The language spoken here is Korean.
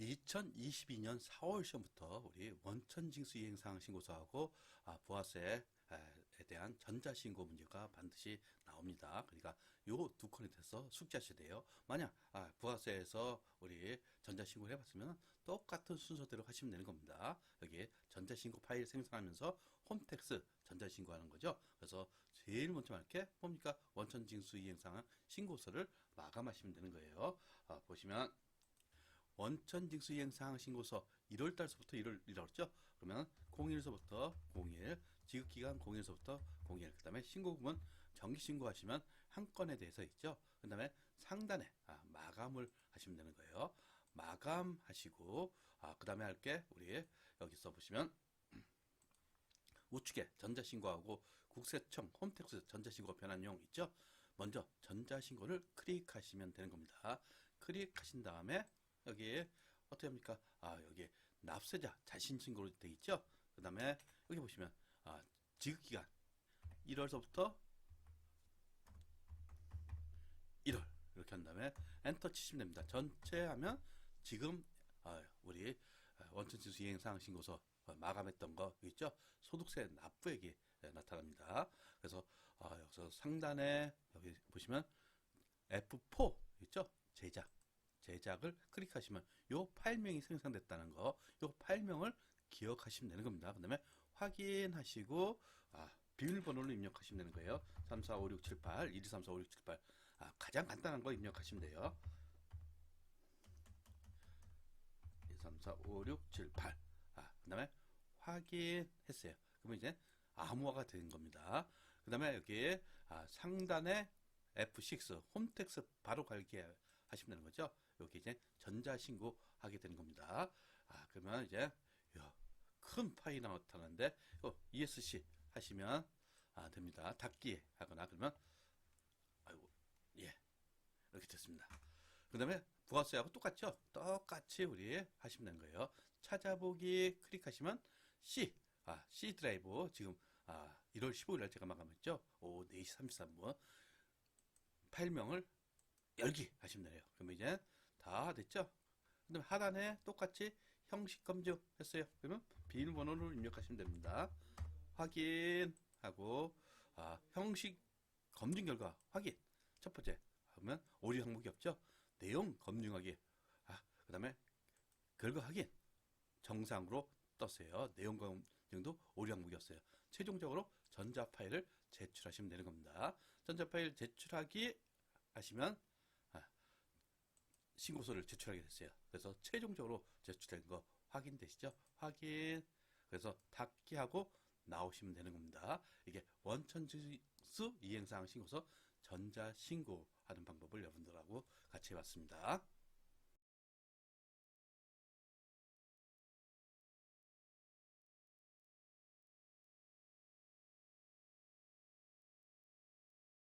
2022년 4월 시험부터 우리 원천 징수 이행사항 신고서하고 아, 부가세에 대한 전자신고 문제가 반드시 나옵니다. 그러니까 요두 건에 대해서 숙지하셔야 돼요. 만약 아, 부가세에서 우리 전자신고를 해봤으면 똑같은 순서대로 하시면 되는 겁니다. 여기 전자신고 파일 생성하면서 홈택스 전자신고하는 거죠. 그래서 제일 먼저 할게 뭡니까 원천징수 이행사항 신고서를 마감하시면 되는 거예요. 아, 보시면 원천 징수 이행 사항 신고서 1월 달서부터 1월 1월 그랬죠? 그러면 01서부터 01, 지급 기간 01서부터 01, 그 다음에 신고금은 정기 신고하시면 한 건에 대해서 있죠? 그 다음에 상단에 아, 마감을 하시면 되는 거예요. 마감하시고, 아, 그 다음에 할 게 우리 여기서 보시면 우측에 전자신고하고 국세청 홈택스 전자신고 변환용 있죠? 먼저 전자신고를 클릭하시면 되는 겁니다. 클릭하신 다음에 여기에 어떻게 합니까? 아, 여기 납세자 자신 신고로 되어 있죠? 그 다음에 여기 보시면 아, 지급 기간 1월서부터 1월 이렇게 한 다음에 엔터 치시면 됩니다. 전체 하면 지금 아, 우리 원천지수 이행사항 신고서 마감했던 거 있죠? 소득세 납부액이 나타납니다. 그래서 아, 여기서 상단에 여기 보시면 F4 있죠? 제작 제작을 클릭하시면 요 파일명이 생성됐다는 거, 요 파일명을 기억하시면 되는 겁니다. 그 다음에 확인하시고, 아, 비밀번호를 입력하시면 되는 거예요. 3, 4, 5, 6, 7, 8, 1, 2, 3, 4, 5, 6, 7, 8. 아, 가장 간단한 거 입력하시면 돼요. 1, 3, 4, 5, 6, 7, 8. 아, 그 다음에 확인했어요. 그러면 이제 암호화가 된 겁니다. 그 다음에 여기 아, 상단에 F6 홈택스 바로 갈게 하시면 되는 거죠. 여기 이제 전자신고 하게 되는 겁니다. 아, 그러면 이제, 야, 큰 파일이 나타나는데, 어, ESC 하시면, 아, 됩니다. 닫기 하거나, 그러면, 아이고, 예. 이렇게 됐습니다. 그 다음에 부가세하고 똑같죠? 똑같이 우리 하시면 되는 거예요. 찾아보기 클릭하시면 C, 아, C 드라이브 지금 아, 1월 15일 날 제가 마감했죠? 오후 4시 33분. 파일명을 열기 하시면 돼요. 그러면 이제 다 됐죠? 그 다음에 하단에 똑같이 형식 검증 했어요. 그러면 비밀번호를 입력하시면 됩니다. 확인하고, 아, 형식 검증 결과 확인. 첫 번째. 하면 오류 항목이 없죠? 내용 검증하기. 아, 그 다음에 결과 확인. 정상으로 떴어요. 내용 검증도 오류 항목이었어요. 최종적으로 전자 파일을 제출하시면 되는 겁니다. 전자 파일 제출하기 하시면 신고서를 제출하게 됐어요. 그래서 최종적으로 제출된 거 확인되시죠? 확인. 그래서 닫기하고 나오시면 되는 겁니다. 이게 원천지수 이행사항 신고서 전자신고하는 방법을 여러분들하고 같이 해봤습니다.